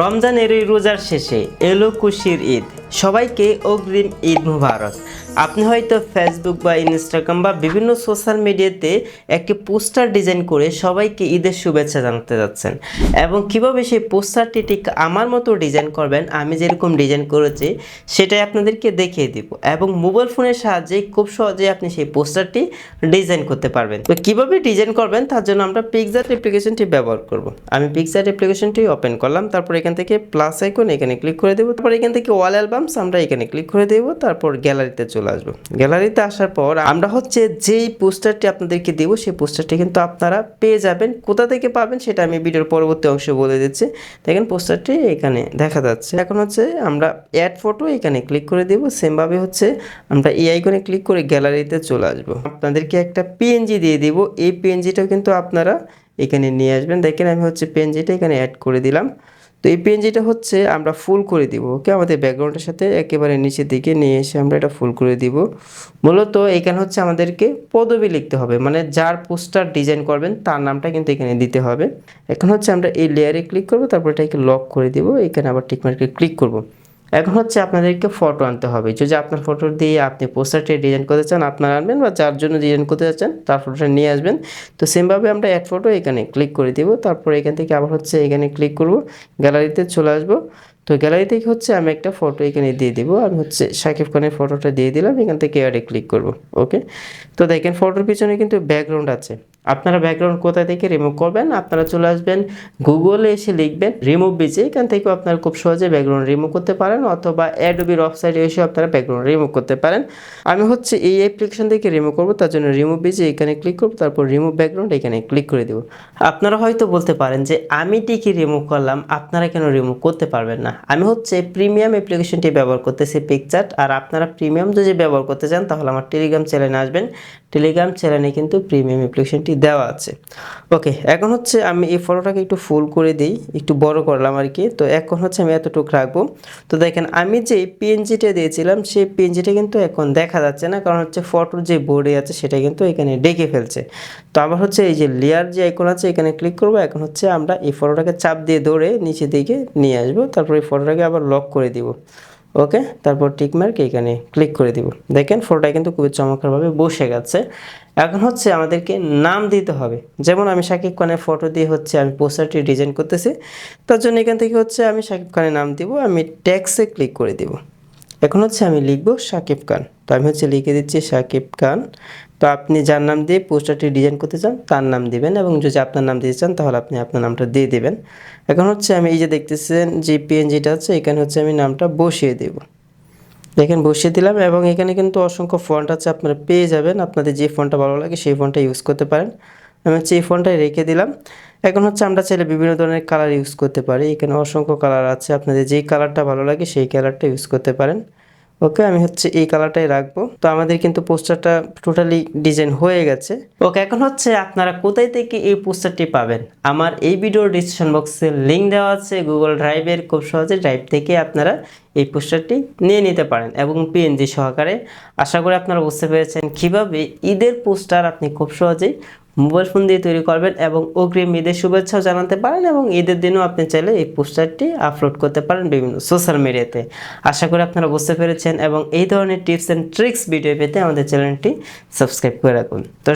রমজানের এই রোজার শেষে এলো খুশির ঈদ। সবাইকে অগ্রিম ঈদ মুবারক। আপনি হয়তো ফেসবুক বা ইনস্টাগ্রাম বা বিভিন্ন সোশ্যাল মিডিয়াতে একটি পোস্টার ডিজাইন করে সবাইকে ঈদের শুভেচ্ছা জানাতে যাচ্ছেন। এবং কীভাবে সেই পোস্টারটি ঠিক আমার মতো ডিজাইন করবেন, আমি যেরকম ডিজাইন করেছি, সেটাই আপনাদেরকে দেখিয়ে দিব। এবং মোবাইল ফোনের সাহায্যে খুব সহজে আপনি সেই পোস্টারটি ডিজাইন করতে পারবেন। তো কীভাবে ডিজাইন করবেন, তার জন্য আমরা পিকজার অ্যাপ্লিকেশনটি ব্যবহার করব। আমি পিকজার অ্যাপ্লিকেশনটি ওপেন করলাম, তারপর এখান থেকে প্লাস আইকন এখানে ক্লিক করে দেবো। তারপর এখান থেকে ওয়াল অ্যালবামস আমরা এখানে ক্লিক করে দেবো, তারপর গ্যালারিতে চলে আসব। গ্যালারিতে আসার পর আমরা হচ্ছে যেই পোস্টারটি আপনাদেরকে দেবো, সেই পোস্টারটি কিন্তু আপনারা পেয়ে যাবেন। কোথা থেকে পাবেন সেটা আমি ভিডিওর পরবর্তী অংশে বলে দিচ্ছি। দেখেন, পোস্টারটি এখানে দেখা যাচ্ছে। এখন হচ্ছে আমরা অ্যাড ফটো এখানে ক্লিক করে দেবো। সেমভাবে হচ্ছে আমরা এই আইকনে ক্লিক করে গ্যালারিতে চলে আসব। আপনাদেরকে একটা পিএনজি দিয়ে দিব। এই পিএনজিটাও কিন্তু আপনারা এখানে নিয়ে আসবেন। দেখেন, আমি হচ্ছে পিএনজিটা এখানে অ্যাড করে দিলাম। তো এই পিএনজিটা হচ্ছে আমরা ফুল করে দিব, ওকে? আমাদের ব্যাকগ্রাউন্ডের সাথে একেবারে নিচের দিকে নিয়ে এসে আমরা এটা ফুল করে দিব। মূলত এখানে হচ্ছে আমাদেরকে পদবি লিখতে হবে মানে যার পোস্টার ডিজাইন করবেন তার নামটা কিন্তু এখানে দিতে হবে। এখন হচ্ছে আমরা এই লেয়ারে ক্লিক করব, তারপর এটাকে লক করে দিব, এখানে আবার টিকমার্কে ক্লিক করব। এখন হচ্ছে আপনাদেরকে ফটো আনতে হবে। যদি আপনার ফটো দিয়ে আপনি পোস্টারটি ডিজাইন করতে চান, আপনারা আনবেন বা যার জন্য ডিজাইন করতে চাচ্ছেন, তার ফটোটা নিয়ে আসবেন। তো সেমভাবে আমরা অ্যাড ফটো এখানে ক্লিক করে দিব। তারপর এখান থেকে আবার হচ্ছে এখানে ক্লিক করব গ্যালারিতে চলে আসব। তো গ্যালারি থেকে হচ্ছে আমি একটা ফটো এখানে দিয়ে দিব। আমি হচ্ছে শাকিব খানের ফটোটা দিয়ে দিলাম। এখান থেকে অ্যাডে ক্লিক করব। ওকে তো দেখেন ফটোর পিছনে কিন্তু ব্যাকগ্রাউন্ড আছে। আপনারা ব্যাকগ্রাউন্ড কোথা থেকে রিমুভ করবেন, আপনারা চলে আসবেন গুগলে এসে লিখবেন রিমুভ বিচে এখান থেকেও আপনারা খুব সহজে ব্যাকগ্রাউন্ড রিমুভ করতে পারেন অথবা অ্যাডোবির ওয়েবসাইটে এসে আপনারা ব্যাকগ্রাউন্ড রিমুভ করতে পারেন। আমি হচ্ছে এই অ্যাপ্লিকেশন থেকে রিমুভ করব, তার জন্য রিমুভ বিচে এখানে ক্লিক করব, তারপর রিমুভ ব্যাকগ্রাউন্ড এখানে ক্লিক করে দেবো। আপনারা হয়তো বলতে পারেন যে, আমি ঠিকই রিমুভ করলাম? আপনারা কেন রিমুভ করতে পারবেন না? আমি হচ্ছে প্রিমিয়াম অ্যাপ্লিকেশনটি ব্যবহার করতেছি পিকচার আর আপনারা প্রিমিয়াম যদি ব্যবহার করতে চান, তাহলে আমার টেলিগ্রাম চ্যানেলে আসবেন। টেলিগ্রাম চ্যানেলে কিন্তু প্রিমিয়াম অ্যাপ্লিকেশনটি দেওয়া আছে। ওকে, এখন হচ্ছে আমি এই ফটোটাকে একটু ফুল করে দিই, একটু বড় করলাম আর কি। তো এখন হচ্ছে আমি এতটুকু রাখব। তো দেখেন, আমি যে পিএনজিটা দিয়েছিলাম, সেই পিএনজিটা কিন্তু এখন দেখা যাচ্ছে না, কারণ হচ্ছে ফটোর যে বোর্ডে আছে, সেটা কিন্তু এখানে ডেকে ফেলছে। তো আবার হচ্ছে এই যে লেয়ার যে আইকন আছে, এখানে ক্লিক করব। এখন হচ্ছে আমরা এই ফটোটাকে চাপ দিয়ে ধরে নিচে দিকে নিয়ে আসব। তারপর এই ফটোটাকে আবার লক করে দিব। ওকে? তারপর টিকমার্ক এখানে ক্লিক করে দিব। দেখেন ফটোটা কিন্তু খুবই চমৎকারভাবে বসে গেছে। এখন হচ্ছে আমাদেরকে নাম দিতে হবে। যেমন আমি শাকিব খানের ফটো দিয়ে হচ্ছে আমি পোস্টারটি ডিজাইন করতেছি, তার জন্য এখান থেকে হচ্ছে আমি শাকিব খানের নাম দিব, আমি ট্যাক্সে ক্লিক করে দিব। এখন হচ্ছে আমি লিখব সাকিব খান। তো আমি হচ্ছে লিখে দিচ্ছি সাকিব খান। তো আপনি যার নাম দিয়ে পোস্টারটি ডিজাইন করতে চান, তার নাম দিবেন এবং যদি আপনার নাম দিতে চান, তাহলে আপনি আপনার নামটা দিয়ে দেবেন। এখন হচ্ছে আমি এই যে দেখতেছেন যে পিএনজিটা আছে, এখানে হচ্ছে আমি নামটা বসিয়ে দেব। দেখেন, বসিয়ে দিলাম এবং এখানে কিন্তু অসংখ্য ফন্ট আছে, আপনারা পেয়ে যাবেন। আপনাদের যে ফোনটা ভালো লাগে, সেই ফোনটা ইউজ করতে পারেন। আমি হচ্ছে এই ফোনটাই রেখে দিলাম। এখন হচ্ছে আমরা চাইলে বিভিন্ন ধরনের কালার ইউজ করতে পারি। এখানে অসংখ্য কালার আছে। আপনাদের যেই কালারটা ভালো লাগে সেই কালারটা ইউজ করতে পারেন। ওকে, আমি হচ্ছে এই কালারটাই রাখব। তো আমাদের কিন্তু পোস্টারটা টোটালি ডিজাইন হয়ে গেছে। ওকে, এখন হচ্ছে আপনারা কোথায় থেকে এই পোস্টারটি পাবেন? আমার এই ভিডিওর ডিসক্রিপশন বক্সে লিঙ্ক দেওয়া আছে। গুগল ড্রাইভের খুব সহজে ড্রাইভ থেকে আপনারা এই পোস্টারটি নিয়ে নিতে পারেন এবং পিএনজি সহকারে। আশা করি আপনারা বুঝতে পেরেছেন কীভাবে ঈদের পোস্টার আপনি খুব সহজেই মোবাইল ফোন দিয়ে তৈরি করবেন এবং অগ্রিম ঈদের শুভেচ্ছাও জানাতে পারেন এবং ঈদের দিনও আপনি চাইলে এই পোস্টারটি আপলোড করতে পারেন বিভিন্ন সোশ্যাল মিডিয়াতে। আশা করি আপনারা বুঝতে পেরেছেন এবং এই ধরনের টিপস অ্যান্ড ট্রিক্স ভিডিও পেতে আমাদের চ্যানেলটি সাবস্ক্রাইব করে রাখুন। তো